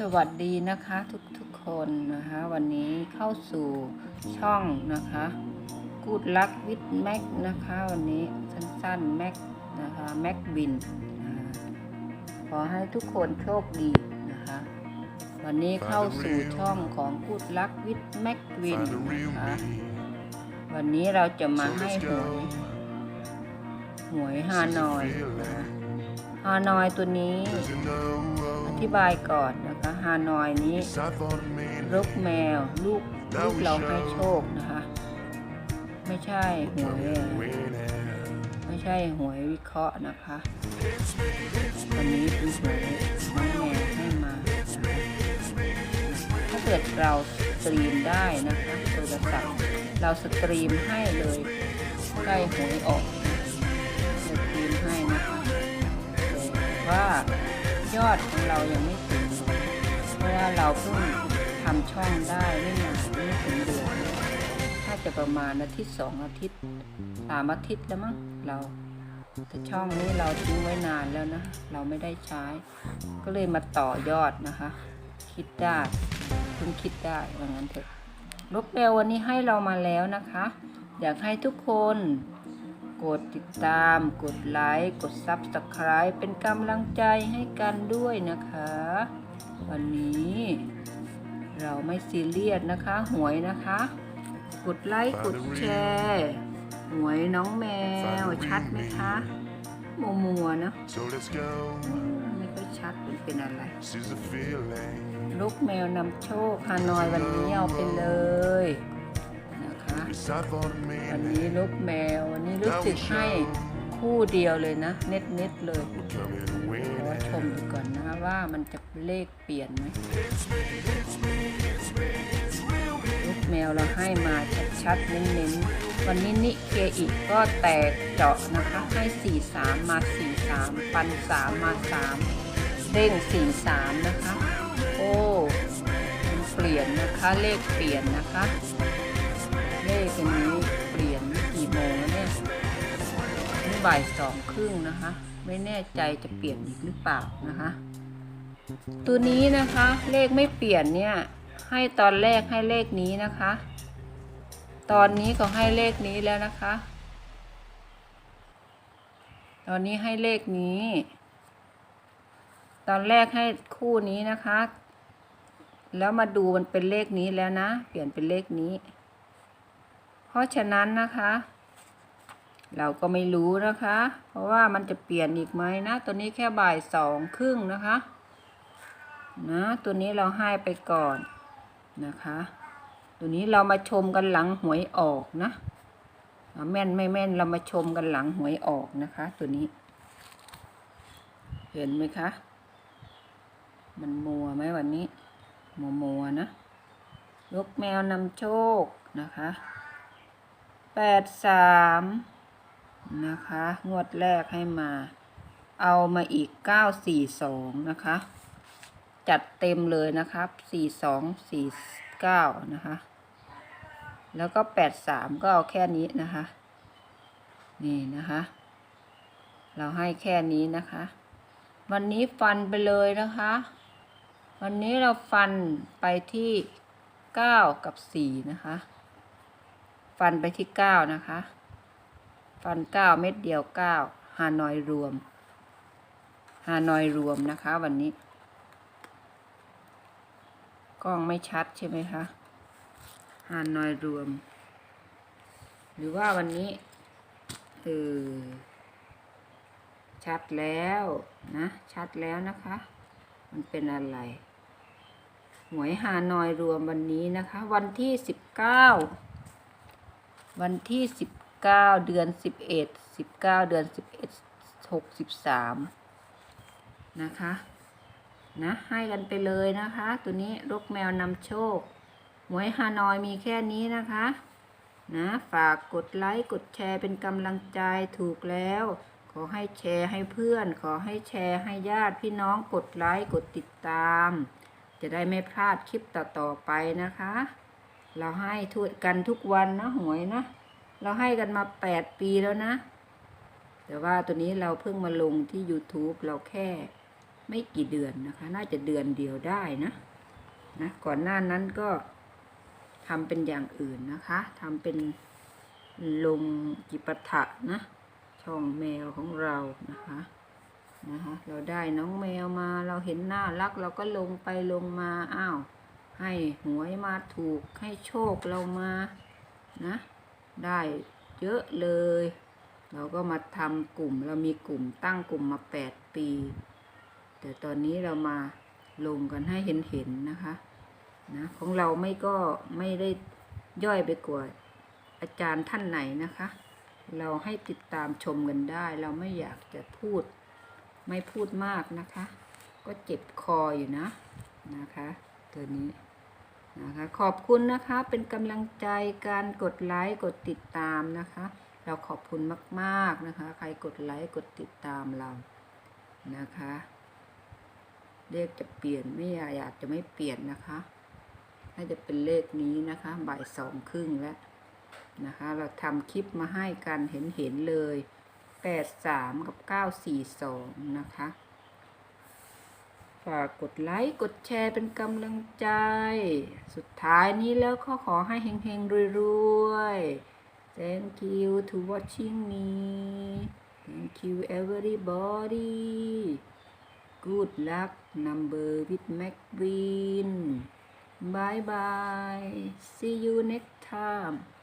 สวัสดีนะคะทุกทุกๆคนนะคะวันนี้เข้าสู่ช่องนะคะกูดลักวิดแม็กนะคะวันนี้สั้นๆแม็กนะคะแม็กบินขอให้ทุกคนโชคดีนะคะวันนี้เข้าสู่ช่องของกูดลักวิดแม็กวินนะคะวันนี้เราจะมาให้หวยหวยฮานอยฮานอยตัวนี้ อธิบายก่อนนะคะฮานอยนี้ลูกแมวลูกลูกเราให้โชคนะคะ ไม่ใช่หวยไม่ใช่หวยวิเคราะห์นะคะวันนี้เป็นหวยน้องแมวให้มา ถ้าเกิดเราสตรีมได้นะคะโทรศัพท์เราสตรีมให้เลยใกล้หวยออกสตรีมให้นะคะว่า ยอดของเรายังไม่ถึงเพราะว่าเราเพิ่งทำช่องได้ไม่นานไม่ถึงเดือนถ้าจะประมาณอาทิตย์สองอาทิตย์สามอาทิตย์แล้วมั้งเราแต่ช่องนี้เราทิ้งไว้นานแล้วนะ เราไม่ได้ใช้ ก็เลยมาต่อยอดนะคะ คิดได้เพิ่งคิดได้ว่างั้นเถอะลูกเบลวันนี้ให้เรามาแล้วนะคะ อยากให้ทุกคน กดติดตาม กดไลค์ กด Subscribe เป็นกำลังใจให้กันด้วยนะคะ วันนี้เราไม่ซีเรียสนะคะ หวยนะคะ กดไลค์ กดแชร์ หวยน้องแมว ชัดไหมคะมัวมัวๆเนอะ So let's go. ไม่ค่อยชัดมันเป็นอะไร She's a feeling. ลูกแมวนำโชคฮานอยวันนี้เอาไปเลย วันนี้ลูกแมว วันนี้รู้สึกให้คู่เดียวเลยนะ เน็ตเน็ตๆเลยขอชมดูก่อนนะว่ามันจะเลขเปลี่ยนไหมลูกแมวเราให้มาชัดๆเน้นๆ วันนี้นิเคอีกก็แตกเจาะนะคะ ให้ 43 มา 43 ปัน 3 มา 3เด้ง43 นะคะ โอ้เปลี่ยนนะคะ เลขเปลี่ยนนะคะ เลขอันนี้เปลี่ยนกี่โมงแล้วเนี่ยนี่บ่ายสองครึ่งนะคะ ไม่แน่ใจจะเปลี่ยนอีกหรือเปล่านะคะ ตัวนี้นะคะเลขไม่เปลี่ยนเนี่ยให้ตอนแรกให้เลขนี้นะคะ ตอนนี้ก็ให้เลขนี้แล้วนะคะ ตอนนี้ให้เลขนี้ ตอนแรกให้คู่นี้นะคะ แล้วมาดูมันเป็นเลขนี้แล้วนะ เปลี่ยนเป็นเลขนี้ ราะฉะนั้นนะคะ เราก็ไม่รู้นะคะ เพราะว่ามันจะเปลี่ยนอีกไหมนะตัวนี้แค่บ่ายสองครึ่งนะคะนะตัวนี้เราให้ไปก่อนนะคะ ตัวนี้เรามาชมกันหลังหวยออกนะแม่นไม่แม่นเรามาชมกันหลังหวยออกนะคะ ตัวนี้ เห็นไหมคะ มันมัวไหมวันนี้ มัวมัวนะ ลูกแมวนำโชคนะคะ แปดสามนะคะ งวดแรกให้มา เอามาอีก942นะคะ จัดเต็มเลยนะครับ4249นะคะ แล้วก็83ก็เอาแค่นี้นะคะ นี่นะคะ เราให้แค่นี้นะคะ วันนี้ฟันไปเลยนะคะ วันนี้เราฟันไปที่9กับ4นะคะ ฟันไปที่9นะคะ ฟันเก้าเม็ดเดียวเก้าฮานอยรวมฮานอยรวมนะคะ วันนี้ กล้องไม่ชัดใช่ไหมคะฮานอยรวม หรือว่าวันนี้เออชัดแล้วนะ ชัดแล้วนะคะ มันเป็นอะไร หวยฮานอยรวมวันนี้นะคะ วันที่สิบเก้า วันที่สิบเก้าเดือนสิบเอ็ดสิบเก้าเดือนสิบเอ็ดหกสิบสามนะคะนะให้กันไปเลยนะคะ ตัวนี้ลูกแมวนำโชคหวยฮานอยมีแค่นี้นะคะนะฝากกดไลค์กดแชร์เป็นกำลังใจถูกแล้ว ขอให้แชร์ให้เพื่อน ขอให้แชร์ให้ญาติพี่น้องกดไลค์กดติดตาม จะได้ไม่พลาดคลิปต่อๆไปนะคะ เราให้ทุกกันทุกวันนะหวยนะ เราให้กันมาแปดปีแล้วนะ แต่ว่าตัวนี้เราเพิ่งมาลงที่ YouTube เราแค่ไม่กี่เดือนนะคะ น่าจะเดือนเดียวได้นะนะ ก่อนหน้านั้นก็ทำเป็นอย่างอื่นนะคะทำเป็นลงจิปถะนะ ช่องแมวของเรานะคะนะคะ เราได้น้องแมวมาเราเห็นหน่ารักเราก็ลงไปลงมาอ้าว ให้หวยมาถูกให้โชคเรามานะ ได้เยอะเลย เราก็มาทำกลุ่มเรามีกลุ่มตั้งกลุ่มมาแปดปี แต่ตอนนี้เรามาลงกันให้เห็นเห็นๆนะคะนะของเราไม่ก็ไม่ได้ย่อยไปกว่าอาจารย์ท่านไหนนะคะ เราให้ติดตามชมกันได้ เราไม่อยากจะพูดไม่พูดมากนะคะ ก็เจ็บคออยู่นะนะคะ ตัวนี้นะคะขอบคุณนะคะเป็นกำลังใจการกดไลค์กดติดตามนะคะ เราขอบคุณมากๆนะคะ ใครกดไลค์กดติดตามเรานะคะเลขจะเปลี่ยนไม่อยากจะไม่เปลี่ยนนะคะน่าจะเป็นเลขนี้นะคะบ่ายสองครึ่งแล้วนะคะ เราทำคลิปมาให้กันเห็นเห็นเลยแปดสามกับเก้าสี่สองนะคะ ฝากกดไลค์กดแชร์เป็นกำลังใจ สุดท้ายนี้แล้วก็ขอให้เฮงๆรวยๆ Thank you to watching me Thank you everybody Good luck number with McBean Bye bye See you next time